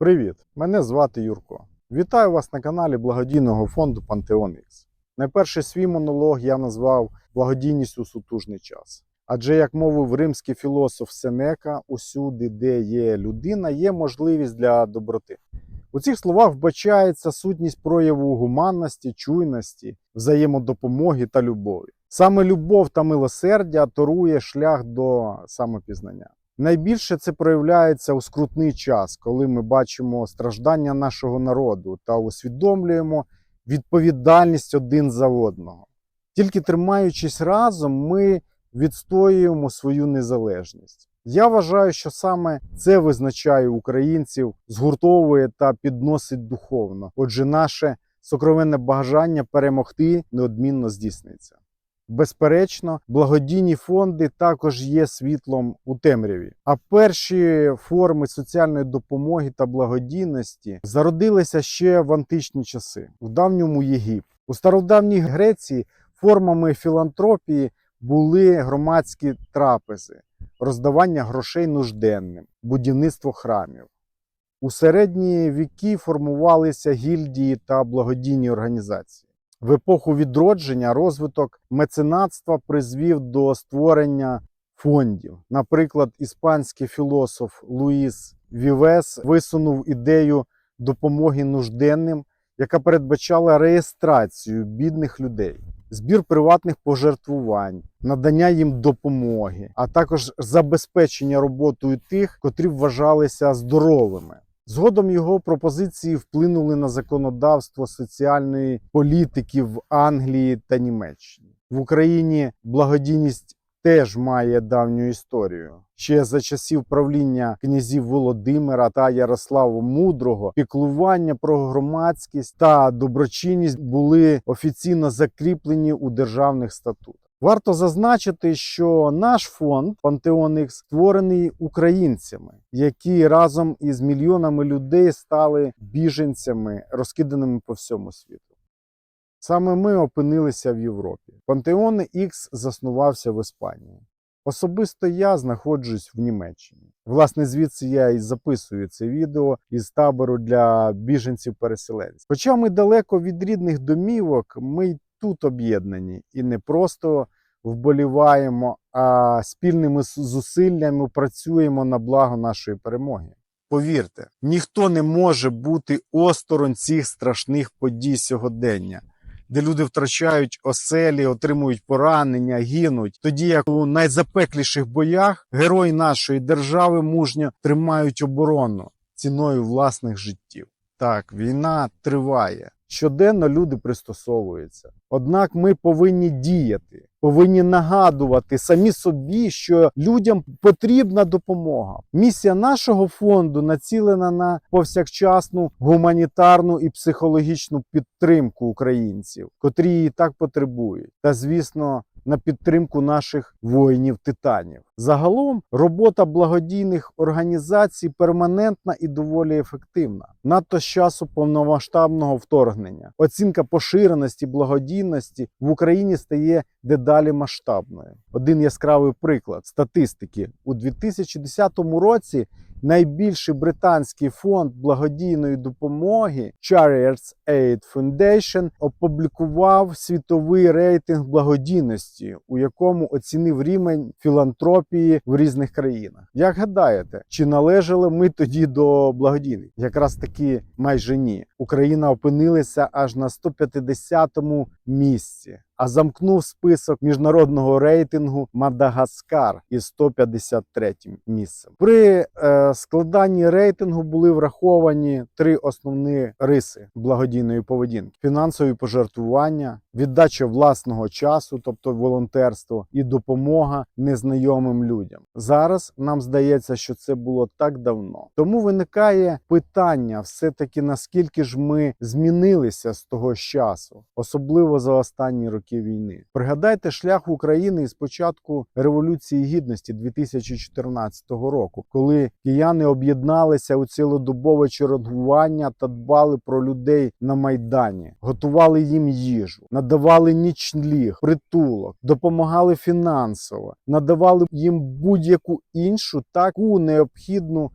Привіт! Мене звати Юрко. Вітаю вас на каналі благодійного фонду Пантеон X. Найперший свій монолог я назвав Благодійність у сутужний час. Адже, як мовив римський філософ Сенека, усюди, де є людина, є можливість для доброти. У цих словах вбачається сутність прояву гуманності, чуйності, взаємодопомоги та любові. Саме любов та милосердя торує шлях до самопізнання. Найбільше це проявляється у скрутний час, коли ми бачимо страждання нашого народу та усвідомлюємо відповідальність один за одного. Тільки тримаючись разом, ми відстоюємо свою незалежність. Я вважаю, що саме це визначає українців, згуртовує та підносить духовно. Отже, наше сокровенне бажання перемогти неодмінно здійсниться. Безперечно, благодійні фонди також є світлом у темряві. А перші форми соціальної допомоги та благодійності зародилися ще в античні часи, в давньому Єгипті. У стародавній Греції формами філантропії були громадські трапези, роздавання грошей нужденним, будівництво храмів. У середні віки формувалися гільдії та благодійні організації. В епоху відродження розвиток меценатства призвів до створення фондів. Наприклад, іспанський філософ Луїс Вівес висунув ідею допомоги нужденним, яка передбачала реєстрацію бідних людей, збір приватних пожертвувань, надання їм допомоги, а також забезпечення роботою тих, котрі вважалися здоровими. Згодом його пропозиції вплинули на законодавство соціальної політики в Англії та Німеччині. В Україні благодійність теж має давню історію. Ще за часів правління князів Володимира та Ярослава Мудрого піклування про громадськість та доброчинність були офіційно закріплені у державних статутах. Варто зазначити, що наш фонд Пантеон X створений українцями, які разом із мільйонами людей стали біженцями, розкиданими по всьому світу. Саме ми опинилися в Європі. Пантеон X заснувався в Іспанії. Особисто я знаходжусь в Німеччині. Власне, звідси я і записую це відео із табору для біженців-переселенців. Хоча ми далеко від рідних домівок, ми тут об'єднані і не просто вболіваємо, а спільними зусиллями працюємо на благо нашої перемоги. Повірте, ніхто не може бути осторонь цих страшних подій сьогодення, де люди втрачають оселі, отримують поранення, гинуть. Тоді як у найзапекліших боях герої нашої держави мужньо тримають оборону ціною власних життів. Так, війна триває. Щоденно люди пристосовуються. Однак ми повинні діяти, повинні нагадувати самі собі, що людям потрібна допомога. Місія нашого фонду націлена на повсякчасну гуманітарну і психологічну підтримку українців, котрі її так потребують, та звісно. На підтримку наших воїнів-титанів. Загалом робота благодійних організацій перманентна і доволі ефективна. Надто з часу повномасштабного вторгнення. Оцінка поширеності благодійності в Україні стає дедалі масштабною. Один яскравий приклад статистики у 2010 році. Найбільший британський фонд благодійної допомоги Charities Aid Foundation опублікував світовий рейтинг благодійності, у якому оцінив рівень філантропії в різних країнах. Як гадаєте, чи належали ми тоді до благодійних? Якраз таки майже ні. Україна опинилася аж на 150-му місці. А замкнув список міжнародного рейтингу Мадагаскар із 153 місцем. При е, складанні рейтингу були враховані три основні риси благодійної поведінки: фінансові пожертвування, віддача власного часу, тобто волонтерство, і допомога незнайомим людям. Зараз нам здається, що це було так давно. Тому виникає питання: все таки наскільки ж ми змінилися з того часу, особливо за останні роки війни. Пригадайте шлях України із початку революції гідності 2014 року, коли кияни об'єдналися у цілодобове чергування та дбали про людей на майдані, готували їм їжу, надавали нічліг, притулок, допомагали фінансово, надавали їм будь-яку іншу таку необхідну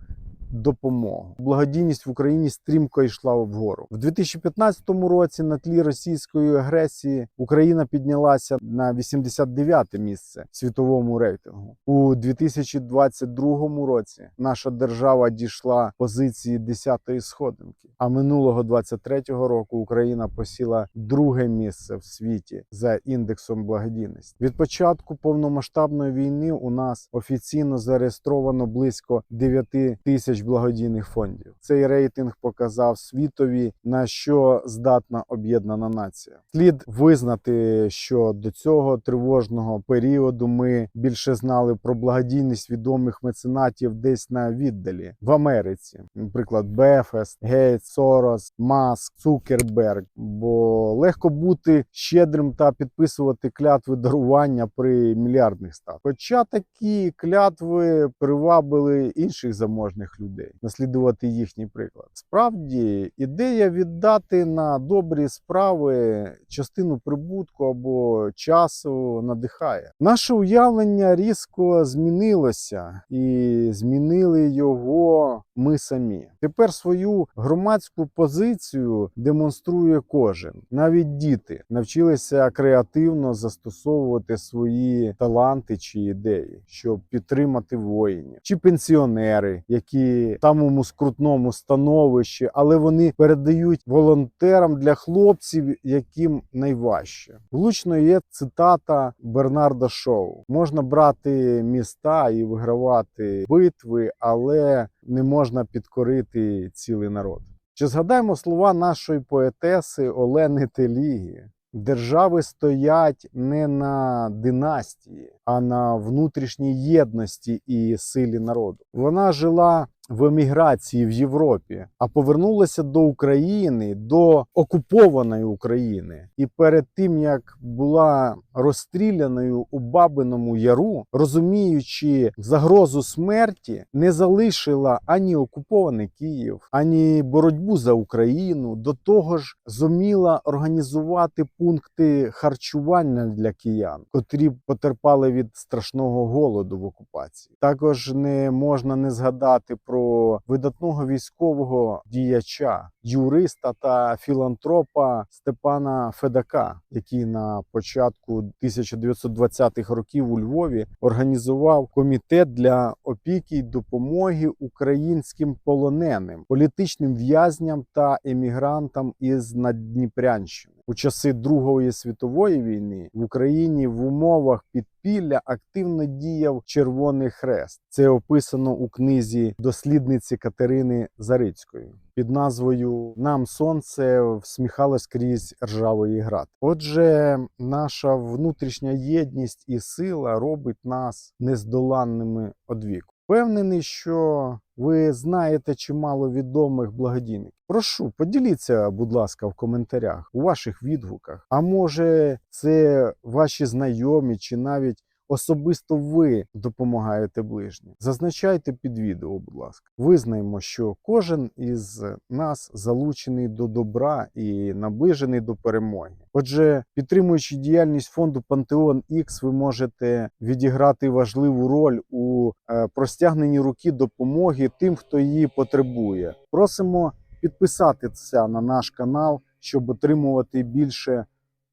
допомогу. Благодійність в Україні стрімко йшла вгору. В 2015 році на тлі російської агресії Україна піднялася на 89 місце в світовому рейтингу. У 2022 році наша держава дійшла позиції 10-ї сходинки. А минулого 23-го року Україна посіла друге місце в світі за індексом благодійності. Від початку повномасштабної війни у нас офіційно зареєстровано близько 9 тисяч благодійних фондів. Цей рейтинг показав світові на що здатна об'єднана нація. Слід визнати, що до цього тривожного періоду ми більше знали про благодійність відомих меценатів десь на віддалі в Америці, наприклад, Бефес, Гейтс, Сорос, Маск, Цукерберг. Бо легко бути щедрим та підписувати клятви дарування при мільярдних статках. Хоча такі клятви привабили інших заможних людей, наслідувати їхній приклад. Справді, ідея віддати на добрі справи частину прибутку або часу надихає. Наше уявлення різко змінилося, і змінили його ми самі. Тепер свою громадську позицію демонструє кожен. Навіть діти навчилися креативно застосовувати свої таланти чи ідеї, щоб підтримати воїнів, чи пенсіонери, які в самому скрутному становищі, але вони передають волонтерам для хлопців, яким найважче. Влучно є цитата Бернарда Шоу: можна брати міста і вигравати битви, але не можна підкорити цілий народ. Чи згадаємо слова нашої поетеси Олени Телігі? Держави стоять не на династії, а на внутрішній єдності і силі народу. Вона жила в еміграції в Європі, а повернулася до України, до окупованої України. І перед тим як була розстріляною у Бабиному Яру, розуміючи загрозу смерті, не залишила ані окупований Київ, ані боротьбу за Україну. До того ж, зуміла організувати пункти харчування для киян, котрі потерпали від страшного голоду в окупації. Також не можна не згадати про видатного військового діяча, юриста та філантропа Степана Федака, який на початку 1920-х років у Львові організував комітет для опіки й допомоги українським полоненим, політичним в'язням та емігрантам із Наддніпрянщини. У часи Другої світової війни в Україні в умовах підпілля активно діяв Червоний Хрест. Це описано у книзі дослідниці Катерини Зарицької під назвою Нам сонце всміхалось крізь ржавої град. Отже, наша внутрішня єдність і сила робить нас нездоланними одвіку. Впевнений, що ви знаєте чимало відомих благодійників. Прошу, поділіться, будь ласка, в коментарях у ваших відгуках. А може, це ваші знайомі чи навіть особисто ви допомагаєте ближнім. Зазначайте під відео, будь ласка. Визнаємо, що кожен із нас залучений до добра і наближений до перемоги. Отже, підтримуючи діяльність фонду Пантеон X, ви можете відіграти важливу роль у е, простягненні руки допомоги тим, хто її потребує. Просимо підписатися на наш канал, щоб отримувати більше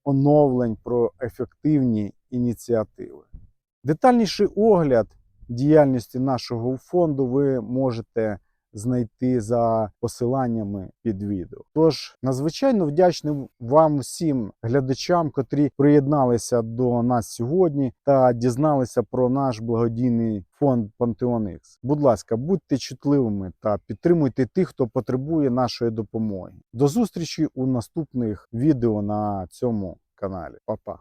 оновлень про ефективні ініціативи. Детальніший огляд діяльності нашого фонду ви можете знайти за посиланнями під відео. Тож надзвичайно вдячний вам всім глядачам, котрі приєдналися до нас сьогодні та дізналися про наш благодійний фонд Пантеон X. Будь ласка, будьте чутливими та підтримуйте тих, хто потребує нашої допомоги. До зустрічі у наступних відео на цьому каналі. Па-па!